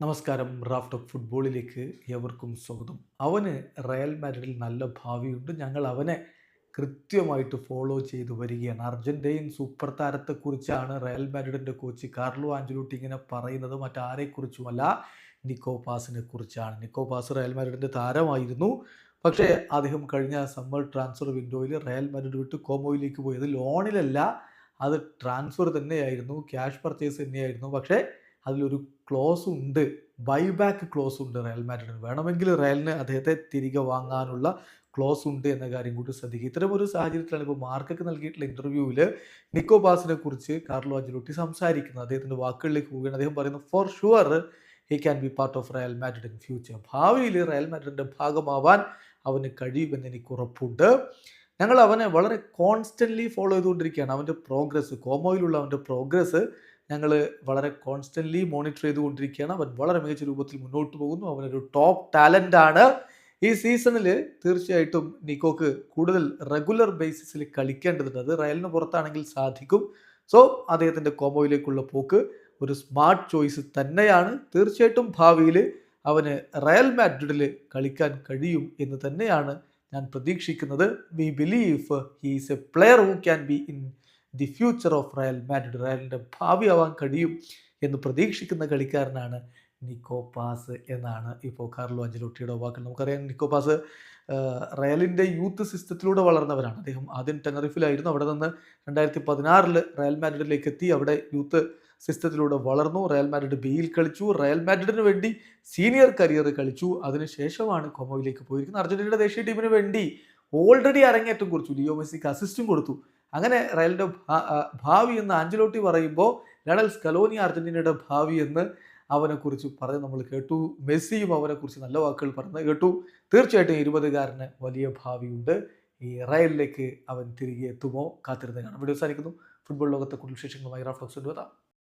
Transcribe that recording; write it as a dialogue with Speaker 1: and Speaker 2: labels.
Speaker 1: നമസ്കാരം. Raft of ഫുട്ബോളിലേക്ക് എവർക്കും സ്വാഗതം. അവന് റയൽ മാഡ്രിഡിൽ നല്ല ഭാവിയുണ്ട്. ഞങ്ങൾ അവനെ കൃത്യമായിട്ട് ഫോളോ ചെയ്തു വരികയാണ്. അർജന്റൈൻ സൂപ്പർ താരത്തെക്കുറിച്ചാണ് റയൽ മാഡ്രിഡിന്റെ കോച്ച് കാർലോ ആഞ്ചലോട്ടി ഇങ്ങനെ പറയുന്നത്. മറ്റാരെക്കുറിച്ചുമല്ല നിക്കോ പാസിനെ കുറിച്ചാണ് നിക്കോ പാസ് റയൽ മാഡ്രിഡിന്റെ താരമായിരുന്നു. പക്ഷേ അദ്ദേഹം കഴിഞ്ഞ സമ്മർ ട്രാൻസ്ഫർ വിൻഡോയിൽ റയൽ മാഡ്രിഡ് വിട്ട് കോമോയിലേക്ക് പോയത്. ലോണിലല്ല അത് ട്രാൻസ്ഫർ തന്നെയായിരുന്നു. ക്യാഷ് പർച്ചേസ് തന്നെയായിരുന്നു. പക്ഷേ അതിലൊരു ക്ലോസ് ഉണ്ട്. ബൈബാക്ക് ക്ലോസ് ഉണ്ട് റയൽ മാഡ്രിഡിന് വേണമെങ്കിൽ റയലിന് അദ്ദേഹത്തെ തിരികെ വാങ്ങാനുള്ള ക്ലോസ് ഉണ്ട് എന്ന കാര്യം കൂടി ശ്രദ്ധിക്കുക. ഇത്തരം ഒരു സാഹചര്യത്തിലാണ് ഇപ്പോൾ മാർക്കൊക്കെ നൽകിയിട്ടുള്ള ഇന്റർവ്യൂവിൽ നിക്കോ ബാസിനെ കുറിച്ച് കാർലോ അഞ്ചലോട്ടി സംസാരിക്കുന്നത്. അദ്ദേഹത്തിന്റെ വാക്കുകളിലേക്ക് പോവുകയാണ്. അദ്ദേഹം പറയുന്നത് for sure he can be part of Real Madrid in future ഭാവിയിൽ റയൽ മാഡ്രിഡിന്റെ ഭാഗമാവാൻ അവന് കഴിയുമെന്ന് എനിക്ക് ഉറപ്പുണ്ട്. ഞങ്ങൾ അവനെ വളരെ കോൺസ്റ്റന്റ്ലി ഫോളോ ചെയ്തുകൊണ്ടിരിക്കുകയാണ്. അവന്റെ പ്രോഗ്രസ് കോമോയിലുള്ള അവന്റെ പ്രോഗ്രസ് ഞങ്ങൾ വളരെ കോൺസ്റ്റന്റ്ലി മോണിറ്റർ ചെയ്തുകൊണ്ടിരിക്കുകയാണ്. അവൻ വളരെ മികച്ച രൂപത്തിൽ മുന്നോട്ട് പോകുന്നു. അവനൊരു ടോപ്പ് ടാലന്റ് ആണ്. ഈ സീസണിൽ തീർച്ചയായിട്ടും നിക്കോക്ക് കൂടുതൽ റെഗുലർ ബേസിസിൽ കളിക്കേണ്ടതുണ്ട്. അത് റയലിന് പുറത്താണെങ്കിൽ സാധിക്കും. സോ അദ്ദേഹത്തിന്റെ കോമോയിലേക്കുള്ള പോക്ക് ഒരു സ്മാർട്ട് ചോയ്സ് തന്നെയാണ്. തീർച്ചയായിട്ടും ഭാവിയിൽ അവന് റയൽ മാഡ്രിഡിൽ കളിക്കാൻ കഴിയും എന്ന് തന്നെയാണ് ഞാൻ പ്രതീക്ഷിക്കുന്നത്. We believe he's a player who can be in the future of Real Madrid റയലിന്റെ ആവാൻ കഴിയും എന്ന് പ്രതീക്ഷിക്കുന്ന കളിക്കാരനാണ് നിക്കോ പാസ് എന്നാണ് ഇപ്പോൾ കാർലോ അഞ്ചലോട്ടിയുടെ വാക്കുകൾ നമുക്കറിയാം നിക്കോ പാസ് റയലിന്റെ യൂത്ത് സിസ്റ്റത്തിലൂടെ വളർന്നവരാണ്. അദ്ദേഹം ആദ്യം ടെനറിഫിലായിരുന്നു. അവിടെ നിന്ന് രണ്ടായിരത്തി പതിനാറിൽ റയൽ മാഡ്രിഡിലേക്ക് എത്തി. അവിടെ യൂത്ത് സിസ്റ്റത്തിലൂടെ വളർന്നു. റയൽ മാഡ്രിഡ് ബിയിൽ കളിച്ചു. റയൽ മാഡ്രിഡിന് വേണ്ടി സീനിയർ കരിയർ കളിച്ചു. അതിനുശേഷമാണ് കൊമോയിലേക്ക് പോയിരിക്കുന്നത്. അർജന്റീനയുടെ ദേശീയ ടീമിന് വേണ്ടി ഓൾറെഡി അരങ്ങേറ്റം കുറിച്ചു. ലിയോ മെസ്സിക്ക് അസിസ്റ്റും കൊടുത്തു. അങ്ങനെ റയലിന്റെ ഭാവി എന്ന് ആഞ്ചലോട്ടി പറയുമ്പോൾ ലണൽ സ്കലോനി അർജന്റീനയുടെ ഭാവി എന്ന് അവനെക്കുറിച്ച് പറഞ്ഞ് നമ്മൾ കേട്ടു. മെസ്സിയും അവനെക്കുറിച്ച് നല്ല വാക്കുകൾ പറഞ്ഞ് കേട്ടു. തീർച്ചയായിട്ടും ഇരുപതുകാരന് വലിയ ഭാവിയുണ്ട്. ഈ റയലിലേക്ക് അവൻ തിരികെ എത്തുമോ? കാത്തിരുന്ന് കാണാം. വീഡിയോ സാധിക്കുന്നു ഫുട്ബോൾ ലോകത്തെ കൂടുതൽ വിശേഷങ്ങളുമായി റാഫ്ലോക്സ് വരാം